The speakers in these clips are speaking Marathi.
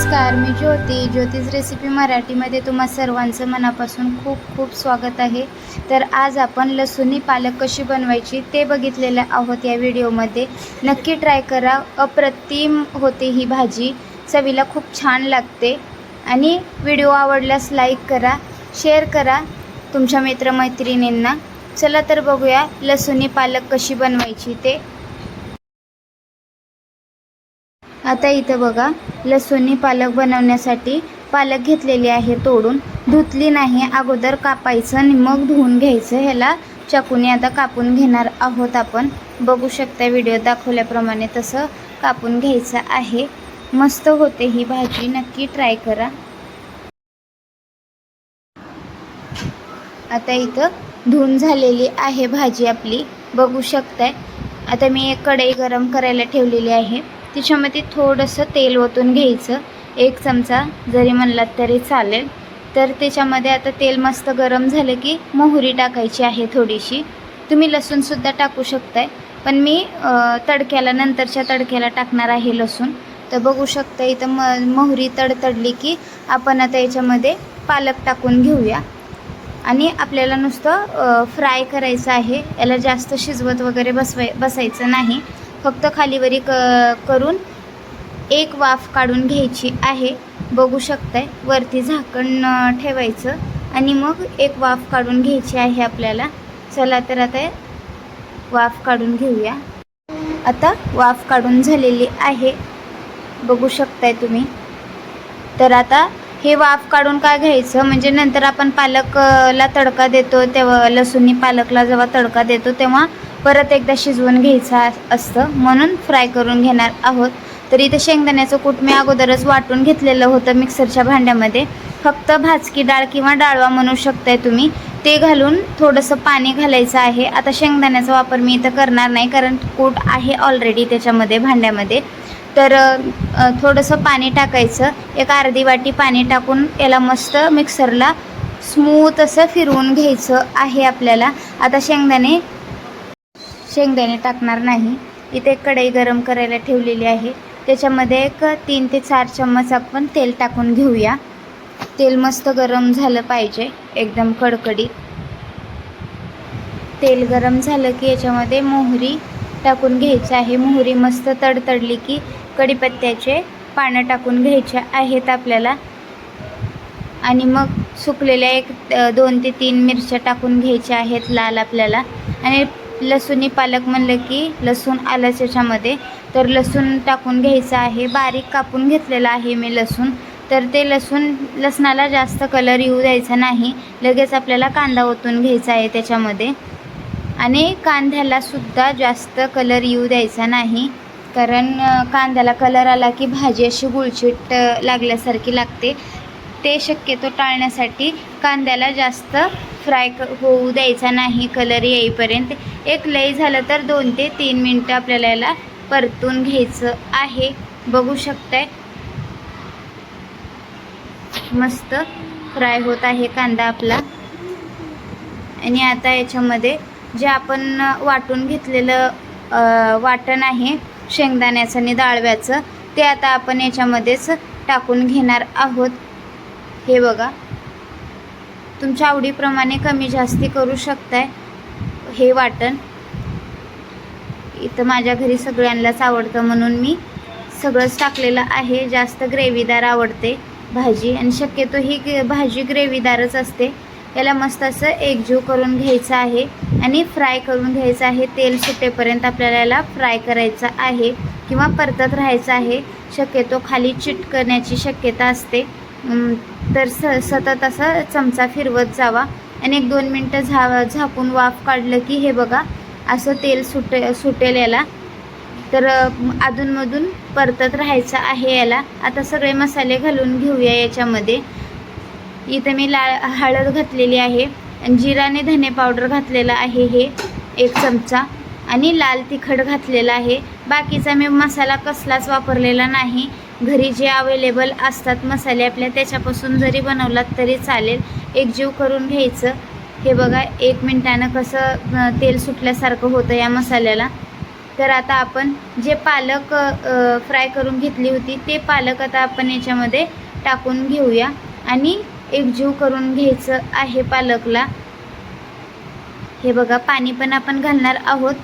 नमस्कार मी ज्योती. ज्योतिष रेसिपी मराठीमध्ये तुम्हा सर्वांचं मनापासून खूप खूप स्वागत आहे. तर आज आपण लसुणी पालक कशी बनवायची ते बघितलेलं आहोत या व्हिडिओमध्ये. नक्की ट्राय करा. अप्रतिम होते ही भाजी. चवीला खूप छान लागते. आणि व्हिडिओ आवडल्यास लाईक करा शेअर करा तुमच्या मित्रमैत्रिणींना. चला तर बघूया लसुणी पालक कशी बनवायची ते. आता इथं बघा लसूणी पालक बनवण्यासाठी पालक घेतलेली आहे तोडून. धुतली नाही अगोदर कापायचं आणि मग धुवून घ्यायचं. ह्याला चाकूने आता कापून घेणार आहोत आपण. बघू शकता व्हिडिओ दाखवल्याप्रमाणे तसं कापून घ्यायचं आहे. मस्त होते ही भाजी नक्की ट्राय करा. आता इथं धुवून झालेली आहे भाजी आपली. बघू शकताय. आता मी एक कढई गरम करायला ठेवलेली आहे. तिच्यामध्ये थोडंसं तेल ओतून घ्यायचं. एक चमचा जरी म्हणलात तरी चालेल. तर त्याच्यामध्ये आता तेल मस्त गरम झालं की मोहरी टाकायची आहे थोडीशी. तुम्ही लसूणसुद्धा टाकू शकताय. पण मी तडक्याला नंतरच्या तडक्याला टाकणार आहे लसूण. तर बघू शकता इथं म मोहरी तडतडली की आपण आता याच्यामध्ये पालक टाकून घेऊया. आणि आपल्याला नुसतं फ्राय करायचं आहे. याला जास्त शिजवत वगैरे बसवाय बसायचं नाही. फक्त खालीवरी क करून एक वाफ काढून घ्यायची आहे. बघू शकताय वरती झाकण ठेवायचं आणि मग एक वाफ काढून घ्यायची आहे आपल्याला. चला तर आता वाफ काढून घेऊया. आता वाफ काढून झालेली आहे. बघू शकताय तुम्ही. तर आता हे वाफ काढून काय घ्यायचं? म्हणजे नंतर आपण पालकला तडका देतो तेव्हा लसूणी पालकला जेव्हा तडका देतो तेव्हा परत एकदा शिजवून घ्यायचं असतं. म्हणून फ्राय करून घेणार आहोत. तर इथं शेंगदाण्याचं कूट मी अगोदरच वाटून घेतलेलं होतं मिक्सरच्या भांड्यामध्ये. फक्त भाजकी डाळ किंवा डाळवा म्हणू शकताय तुम्ही. ते घालून थोडंसं पाणी घालायचं आहे. आता शेंगदाण्याचा वापर मी इथं करणार नाही कारण कूट आहे ऑलरेडी त्याच्यामध्ये भांड्यामध्ये. तर थोडंसं पाणी टाकायचं. एक अर्धी वाटी पाणी टाकून याला मस्त मिक्सरला स्मूथ असं फिरवून घ्यायचं आहे आपल्याला. आता शेंगदाणे शेंगदाणे टाकणार नाही. इथे एक कढई गरम करायला ठेवलेली आहे. त्याच्यामध्ये एक तीन ते चार चम्मच आपण तेल टाकून घेऊया. तेल मस्त गरम झालं पाहिजे एकदम कडकडीत. तेल गरम झालं की याच्यामध्ये मोहरी टाकून घ्यायचं आहे. मोहरी मस्त तडतडली की कढीपत्त्याचे पानं टाकून घ्यायचे आहेत आपल्याला. आणि मग सुकलेल्या एक दोन ते तीन मिरच्या टाकून घ्यायच्या आहेत लाल आपल्याला. आणि लसूणी पालक म्हणलं की लसूण आलंच याच्यामध्ये. तर लसूण टाकून घ्यायचं आहे. बारीक कापून घेतलेलं आहे मी लसूण. तर ते लसूण लसणाला जास्त कलर येऊ द्यायचा नाही. लगेच आपल्याला कांदा ओतून घ्यायचा आहे त्याच्यामध्ये. आणि कांद्यालासुद्धा जास्त कलर येऊ द्यायचा नाही. कारण कांद्याला कलर आला की भाजी अशी गुळचिट लागल्यासारखी लागते. ते शक्यतो टाळण्यासाठी कांद्याला जास्त फ्राय क होऊ द्यायचा नाही कलर येईपर्यंत. एक लई झालं तर दोन ते तीन मिनटं आपल्याला याला परतून घ्यायचं आहे. बघू शकताय. मस्त फ्राय होत आहे कांदा आपला. आणि आता याच्यामध्ये जे आपण वाटून घेतलेलं वाटण आहे शेंगदाण्याचं आणि डाळव्याचं ते आता आपण याच्यामध्येच टाकून घेणार आहोत. हे बघा. तुमच्या आवडीप्रमाणे कमी जास्ती करू शकताय हे वाटण. इथं माझ्या घरी सगळ्यांनाच आवडतं म्हणून मी सगळंच टाकलेलं आहे. जास्त ग्रेव्हीदार आवडते भाजी आणि शक्यतो ही भाजी ग्रेव्हीदारच असते. याला मस्त असं एकजीव करून घ्यायचं आहे आणि फ्राय करून घ्यायचं आहे. तेल सुटेपर्यंत आपल्याला याला फ्राय करायचं आहे किंवा परतत राहायचं आहे. शक्यतो खाली चिटकण्याची शक्यता असते. तर स सतत असं चमचा फिरवत जावा. आणि एक दोन मिनटं झा झाकून वाफ काढलं की हे बघा असं तेल सुटे सुटेल याला. तर अधूनमधून परतत राहायचं आहे याला. आता सगळे मसाले घालून घेऊया याच्यामध्ये. इथं मी ला हळद घातलेली आहे. जिराने जिरा आणि धने पावडर घातलेला आहे हे एक चमचा. आणि लाल तिखट घातलेला आहे. बाकीचा मी मसाला कसलाच वापरलेला नाही. घरी जे अवेलेबल असतात मसाले आपल्या त्याच्यापासून जरी बनवलात तरी चालेल. एकजीव करून घ्यायचं. हे बघा एक मिनटानं कसं तेल सुटल्यासारखं होतं या मसाल्याला. तर आता आपण जे पालक फ्राय करून घेतली होती ते पालक आता आपण याच्यामध्ये टाकून घेऊया. आणि एकजीव करून घ्यायचं आहे पालकला. हे बघा पाणी पण आपण घालणार आहोत.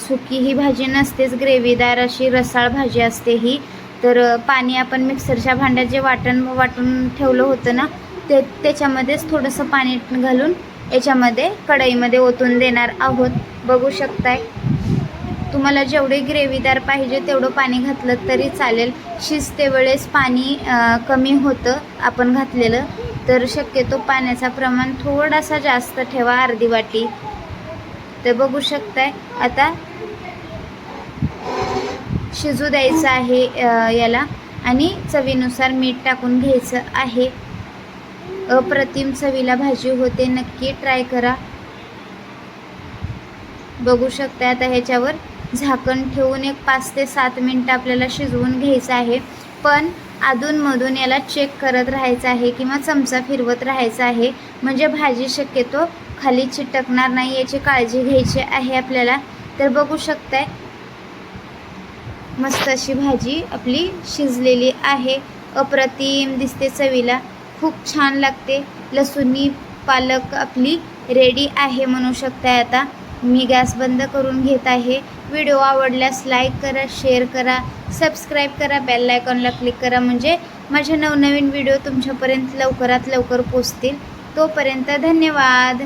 सुकी ही भाजी नसतेच ग्रेव्हीदार अशी रसाळ भाजी असते ही. तर पाणी आपण मिक्सरच्या भांड्यात जे वाटण वाटून ठेवलं होतं ना ते त्याच्यामध्येच थोडंसं पाणी घालून याच्यामध्ये कढईमध्ये ओतून देणार आहोत. बघू शकताय. तुम्हाला जेवढे ग्रेव्हीदार पाहिजे तेवढं पाणी घातलं तरी चालेल. शिजते वेळेस पाणी कमी होतं आपण घातलेलं. तर शक्यतो पाण्याचा प्रमाण थोडासा जास्त ठेवा अर्धी वाटी. तर बघू शकताय. आता शिजू द्यायचं आहे याला. आणि चवीनुसार मीठ टाकून घ्यायचं आहे. अप्रतिम चवीला भाजी होते नक्की ट्राय करा. बघू शकता आता ह्याच्यावर झाकण ठेवून एक पाच ते सात मिनटं आपल्याला शिजवून घ्यायचं आहे. पण अधूनमधून याला चेक करत राहायचं आहे किंवा चमचा फिरवत राहायचा आहे. म्हणजे भाजी शक्यतो खाली चिटकणार नाही याची काळजी घ्यायची आहे आपल्याला. तर बघू शकताय मस्त अशी भाजी आपली शिजलेली आहे. अप्रतिम दिसते चवीला. खूप छान लागते. लसूणी पालक आपली रेडी आहे म्हणू शकताय आता. मी गॅस बंद करून घेत आहे. व्हिडिओ आवडल्यास लाईक करा शेअर करा सबस्क्राईब करा बेल आयकॉनला क्लिक करा म्हणजे माझे नवनवीन व्हिडिओ तुमच्यापर्यंत लवकरात लवकर पोचतील. तोपर्यंत धन्यवाद.